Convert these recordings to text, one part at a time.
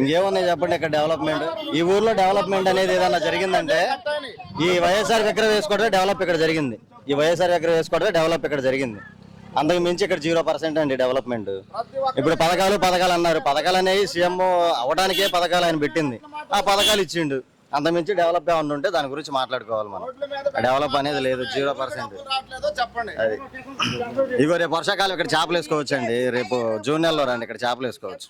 ఇంకేమున్నాయి చెప్పండి ఇక్కడ డెవలప్మెంట్ ఈ ఊర్లో డెవలప్మెంట్ అనేది ఏదన్నా జరిగిందంటే ఈ వైఎస్ఆర్ విగ్రహం వేసుకోవడమే డెవలప్ ఇక్కడ జరిగింది. ఈ వైఎస్ఆర్ విగ్రహం వేసుకోవడమే డెవలప్ ఇక్కడ జరిగింది. అంతకు మించి ఇక్కడ జీరో పర్సెంట్ అండి డెవలప్మెంట్ ఇప్పుడు పథకాలు పథకాలు అన్నారు. పథకాలు అనేవి సీఎం అవడానికే పథకాలు ఆయన పెట్టింది. ఆ పథకాలు ఇచ్చిండు. అంత మించి డెవలప్ ఏమన్నా ఉంటే దాని గురించి మాట్లాడుకోవాలి మనం. డెవలప్ అనేది లేదు జీరో పర్సెంట్. అది. ఇగో రేపు వర్షాకాలం ఇక్కడ చేపలు వేసుకోవచ్చండి. రేపు జూన్ నెలలో రండి ఇక్కడ చేపలు వేసుకోవచ్చు.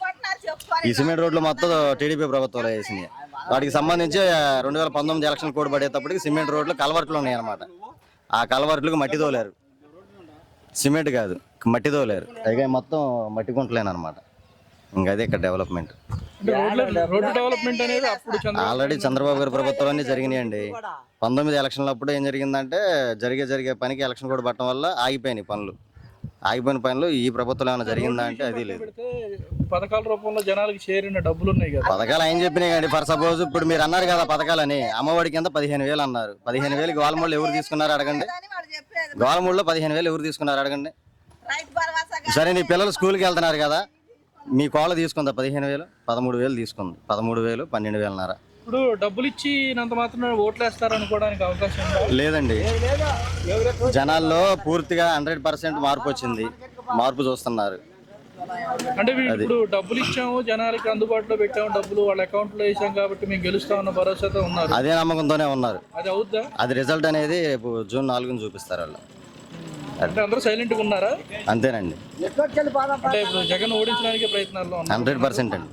ఈ సిమెంట్ రోడ్లు మొత్తం టీడీపీ ప్రభుత్వంలో వేసినాయి. వాటికి సంబంధించి రెండు వేల పంతొమ్మిది ఎలక్షన్ కోడ్ పడేటప్పటికి సిమెంట్ రోడ్లు కలవర్ట్లు ఉన్నాయి అనమాట ఆ కలవర్ట్లకు మట్టి తోలేరు. సిమెంట్ కాదు మట్టి తోలేరు. పైగా మొత్తం మట్టి గుంటలేనమాట ఇంకా అదే ఇక్కడ డెవలప్మెంట్. ఆల్రెడీ చంద్రబాబు గారి ప్రభుత్వంలోనే జరిగినాయండి. పంతొమ్మిది ఎలక్షన్ల అప్పుడు ఏం జరిగిందంటే జరిగే జరిగే పనికి ఎలక్షన్ కూడా పట్టడం వల్ల ఆగిపోయినాయి పనులు. ఆగిపోయిన పనులు ఈ ప్రభుత్వంలో ఏమైనా జరిగిందా అంటే అది లేదు. పథకాల రూపంలో జనాలకి చేరిన డబ్బులు ఉన్నాయి కదా. పథకాలు ఏం చెప్పినాయి కండి ఫర్ సపోజ్ ఇప్పుడు మీరు అన్నారు కదా పథకాలని అమ్మఒడి కింద పదిహేను వేలు అన్నారు. పదిహేను వేలు గోల్మూళ్ళు ఎవరు తీసుకున్నారు అడగండి. గోల్మూళ్ళలో పదిహేను వేలు ఎవరు తీసుకున్నారు అడగండి. సరే నీ పిల్లలు స్కూల్కి వెళ్తున్నారు కదా. మీ కోళ్ళ తీసుకుందా? పదిహేను వేలు పదమూడు వేలు తీసుకుంది. పదమూడు వేలు పన్నెండు వేలున్నర. ఇప్పుడు డబ్బులు ఇచ్చి నంత మాత్రం ఓట్లు వేస్తారు అనుకోవడానికి అవకాశం లేదండి. జనాల్లో పూర్తిగా హండ్రెడ్ పర్సెంట్ మార్పు వచ్చింది. మార్పు చూస్తున్నారు. అంటే వీళ్ళు ఇప్పుడు డబ్బులు ఇచ్చాము జనాలకి అందుబాటులో పెట్టాము డబ్బులు వాళ్ళ అకౌంట్లో వేసాం కాబట్టి మేము గెలుస్తామన్న భరోసాతో ఉన్నారు. అదే నమ్మకంతోనే ఉన్నారు. అది అవుద్దా? అది రిజల్ట్ అనేది రేపు జూన్ నాలుగుని చూపిస్తారు వాళ్ళు. అంటే అందరూ సైలెంట్గా ఉన్నారా? అంతేనండి. అంటే ఇప్పుడు జగన్ ఓడించడానికి ప్రయత్నాల్లో ఉన్నారు? హండ్రెడ్ పర్సెంట్ అండి.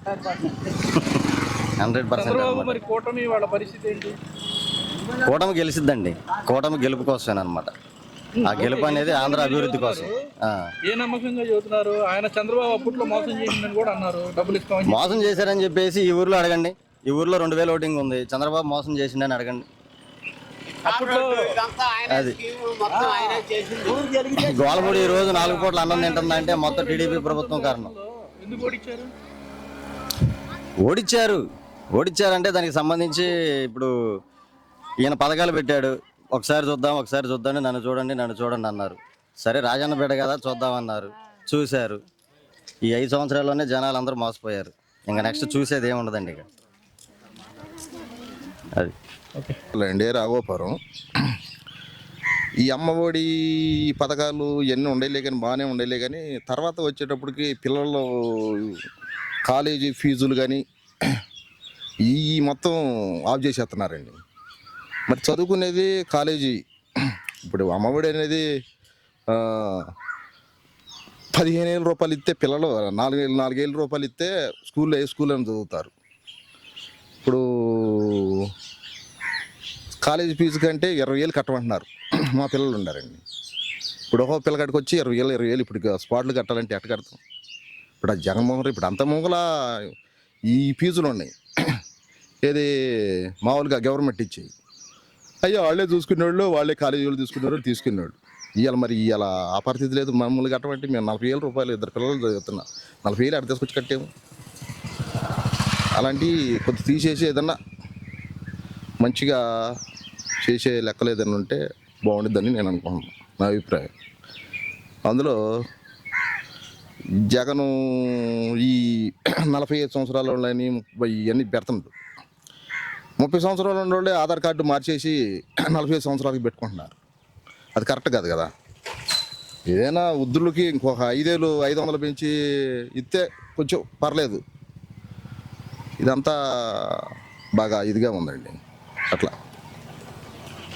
హండ్రెడ్ పర్సెంట్ చంద్రబాబు మరి కూటమి వాళ్ళ పరిస్థితి ఏంటి? కూటమి గెలిచిద్దండి. కూటమి గెలుపు కోసం అనమాట ఆ గెలుపు అనేది ఆంధ్ర అభివృద్ధి కోసం. ఆ. ఏ నమ్మకంగా చెబుతున్నారు ఆయన చంద్రబాబు అప్పట్లో మోసం చేసిందని కూడా అన్నారు. డబ్బులు ఇస్తామని మోసం చేశారని చెప్పేసి ఈ ఊర్లో అడగండి. ఈ ఊర్లో రెండు వేల ఓటింగ్ ఉంది. చంద్రబాబు మోసం చేసిండని అడగండి. అప్పట్లో అది. గోలమూడి ఈ రోజు నాలుగు కోట్ల అన్నం తింటుందంటే మొత్తం టీడీపీ ప్రభుత్వం కారణం. ఓడిచ్చారు? ఓడిచ్చారంటే దానికి సంబంధించి ఇప్పుడు ఈయన పథకాలు పెట్టాడు. ఒకసారి చూద్దాం ఒకసారి చూద్దాం నన్ను చూడండి నన్ను చూడండి అన్నారు. సరే రాజన్న బిడ్డ కదా చూద్దామన్నారు చూశారు. ఈ ఐదు సంవత్సరాల్లోనే జనాలు అందరూ మోసపోయారు. ఇంకా నెక్స్ట్ చూసేది ఏముండదండి ఇక. అది. అండి రాఘోపురం ఈ అమ్మఒడి పథకాలు ఇవన్నీ ఉండేలే కానీ బాగానే ఉండేలే కానీ తర్వాత వచ్చేటప్పటికి పిల్లలు కాలేజీ ఫీజులు కానీ ఈ మొత్తం ఆఫ్ చేసేస్తున్నారండి. మరి చదువుకునేది కాలేజీ. ఇప్పుడు అమ్మఒడి అనేది పదిహేను వేల రూపాయలు ఇస్తే పిల్లలు నాలుగేళ్ళు నాలుగేళ్ళ రూపాయలు ఇస్తే స్కూల్లో ఏ స్కూల్లో చదువుతారు. ఇప్పుడు కాలేజీ ఫీజు కంటే ఇరవై వేలు కట్టమంటున్నారు. మా పిల్లలు ఉన్నారండి. ఇప్పుడు ఒక పిల్లగాడికి వచ్చి ఇరవై వేలు ఇరవై వేలు ఇప్పుడు స్పాట్లు కట్టాలంటే ఎట్ట కడతాం? ఇప్పుడు ఆ జగన్మోహన్ ఇప్పుడు అంత మొగల ఈ ఫీజులు ఉన్నాయి. ఏది మామూలుగా గవర్నమెంట్ ఇచ్చేవి అయ్యో వాళ్ళే చూసుకునేవాళ్ళు వాళ్ళే కాలేజీలు వాళ్ళు తీసుకునేవాళ్ళు తీసుకునేవాళ్ళు. ఇవాళ మరి ఇవాళ ఆ పరిస్థితి లేదు. మామూలుగా కట్టమంటే మేము నలభై వేల రూపాయలు ఇద్దరు పిల్లలు చదువుతున్నా. నలభై వేలు అక్కడ తీసుకొచ్చి కట్టాము? అలాంటివి కొద్ది తీసేసి ఏదన్నా మంచిగా చేసే లెక్కలు ఏదైనా ఉంటే బాగుండిద్దని నేను అనుకుంటున్నాను నా అభిప్రాయం. అందులో జగను ఈ నలభై ఐదు సంవత్సరాల వాళ్ళని ముప్పై ఇవన్నీ పెడుతుండ్రు ముప్పై సంవత్సరాల వాళ్ళే ఆధార్ కార్డు మార్చేసి నలభై ఐదు సంవత్సరాలకి పెట్టుకుంటున్నారు. అది కరెక్ట్ కాదు కదా? ఏదైనా వృద్ధులకి ఇంకొక ఐదేళ్ళు ఐదు వందలు పెంచి ఇస్తే కొంచెం పర్లేదు. ఇదంతా బాగా ఇదిగా ఉందండి. అట్లా.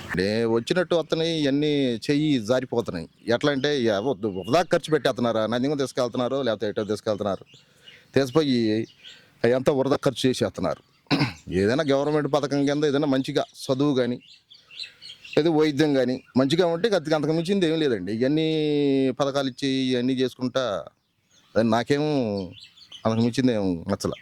అంటే వచ్చినట్టు వస్తున్నాయి ఇవన్నీ చెయ్యి జారిపోతున్నాయి. ఎట్లా అంటే వృధా ఖర్చు పెట్టేస్తున్నారా నందిగం తీసుకెళ్తున్నారు లేకపోతే ఎటో తీసుకెళ్తున్నారు. తీసిపోయి అంతా వృధా ఖర్చు చేసేస్తున్నారు ఏదైనా గవర్నమెంట్ పథకం కింద ఏదైనా మంచిగా చదువు కానీ ఏదో వైద్యం కానీ మంచిగా ఉంటే అది అంతకు మించింది ఏం లేదండి. ఇవన్నీ పథకాలు ఇచ్చి ఇవన్నీ చేసుకుంటా అది నాకేమో అంతకు మించింది ఏం నచ్చలే.